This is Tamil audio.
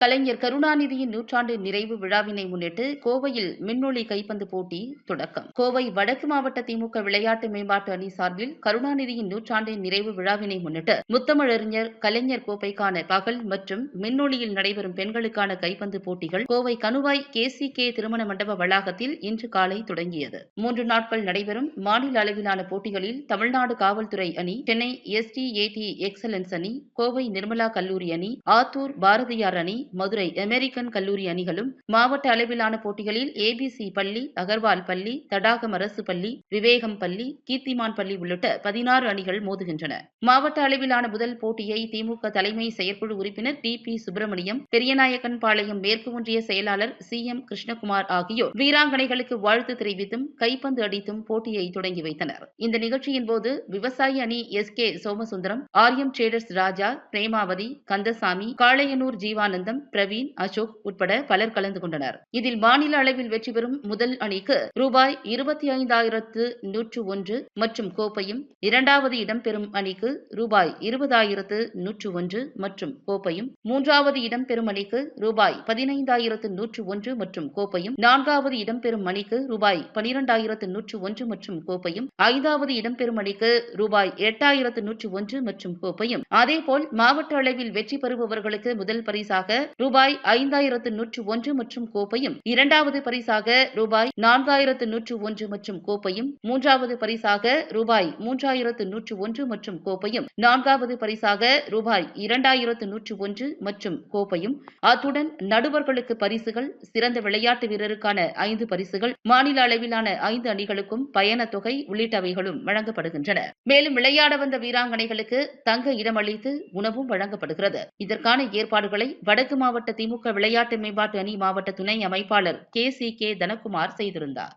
கலைஞர் கருணாநிதியின் நூற்றாண்டு நிறைவு விழாவினை முன்னிட்டு கோவையில் மின்னொளி கைப்பந்து போட்டி தொடக்கம். கோவை வடக்கு மாவட்ட திமுக விளையாட்டு மேம்பாட்டு அணி சார்பில் கருணாநிதியின் நூற்றாண்டு நிறைவு விழாவினை முன்னிட்டு முத்தமிழறிஞர் கலைஞர் கோப்பைக்கான பகல் மற்றும் மின்னொளியில் நடைபெறும் பெண்களுக்கான கைப்பந்து போட்டிகள் கோவை கணுவாய் கேசி கே திருமண மண்டப வளாகத்தில் இன்று காலை தொடங்கியது. மூன்று நாட்கள் நடைபெறும் மாநில அளவிலான போட்டிகளில் தமிழ்நாடு காவல்துறை அணி சென்னை எஸ்டிஏடி எக்ஸலன்ஸ் அணி கோவை நிர்மலா கல்லூரி அணி ஆத்தூர் பாரதியார் அணி மதுரை அமெரிக்கன் கல்லூரி அணிகளும் மாவட்ட அளவிலான போட்டிகளில் ஏபிசி பள்ளி அகர்வால் பள்ளி தடாகம் அரசு பள்ளி விவேகம் பள்ளி கீர்த்திமான் பள்ளி உள்ளிட்ட பதினாறு அணிகள் மோதுகின்றன. மாவட்ட அளவிலான முதல் போட்டியை திமுக தலைமை செயற்குழு உறுப்பினர் T P Subramaniam Periyanaickenpalayam மேற்கு ஒன்றிய செயலாளர் சி எம் கிருஷ்ணகுமார் ஆகியோர் வீராங்கனைகளுக்கு வாழ்த்து தெரிவித்தும் கைப்பந்து அடித்தும் போட்டியை தொடங்கி வைத்தனர். இந்த நிகழ்ச்சியின் போது விவசாய அணி S K Somasundaram Aryam traders Raja Premavathi Kandasamy Kalaiyanur Jeevanandham Praveen Ashok உட்பட பலர் கலந்து கொண்டனர். இதில் மாநில அளவில் வெற்றி பெறும் முதல் அணிக்கு ரூபாய் இருபத்தி ஐந்தாயிரத்து நூற்று ஒன்று மற்றும் கோப்பையும் இரண்டாவது இடம் பெறும் அணிக்கு ரூபாய் இருபதாயிரத்து நூற்று ஒன்று மற்றும் கோப்பையும் மூன்றாவது இடம் பெறும் அணிக்கு ரூபாய் பதினைந்தாயிரத்து நூற்று ஒன்று மற்றும் கோப்பையும் நான்காவது இடம் பெறும் அணிக்கு ரூபாய் பனிரெண்டாயிரத்து நூற்று ஒன்று மற்றும் கோப்பையும் ஐந்தாவது இடம் பெறும் அணிக்கு ரூபாய் எட்டாயிரத்து நூற்று ஒன்று மற்றும் கோப்பையும். அதேபோல் மாவட்ட அளவில் வெற்றி பெறுபவர்களுக்கு முதல் பரிசாக ரூபாய் ஐந்தாயிரத்து நூற்று ஒன்று மற்றும் கோப்பையும் இரண்டாவது பரிசாக ரூபாய் நான்காயிரத்து நூற்று ஒன்று மற்றும் கோப்பையும் மூன்றாவது பரிசாக ரூபாய் மூன்றாயிரத்து நூற்று ஒன்று மற்றும் கோப்பையும் நான்காவது பரிசாக ரூபாய் இரண்டாயிரத்து நூற்று ஒன்று மற்றும் கோப்பையும். அத்துடன் நடுவர்களுக்கு பரிசுகள் சிறந்த விளையாட்டு வீரருக்கான ஐந்து பரிசுகள் மாநில அளவிலான ஐந்து அணிகளுக்கும் பயணத் தொகை உள்ளிட்டவைகளும் வழங்கப்படுகின்றன. மேலும் விளையாட வந்த வீராங்கனைகளுக்கு தங்க இடமளித்து உணவும் வழங்கப்படுகிறது. இதற்கான ஏற்பாடுகளை வடக்கு மாவட்ட திமுக விளையாட்டு மேம்பாட்டு அணி மாவட்ட துணை அமைப்பாளர் கே சி கே தனகுமார் செய்திருந்தார்.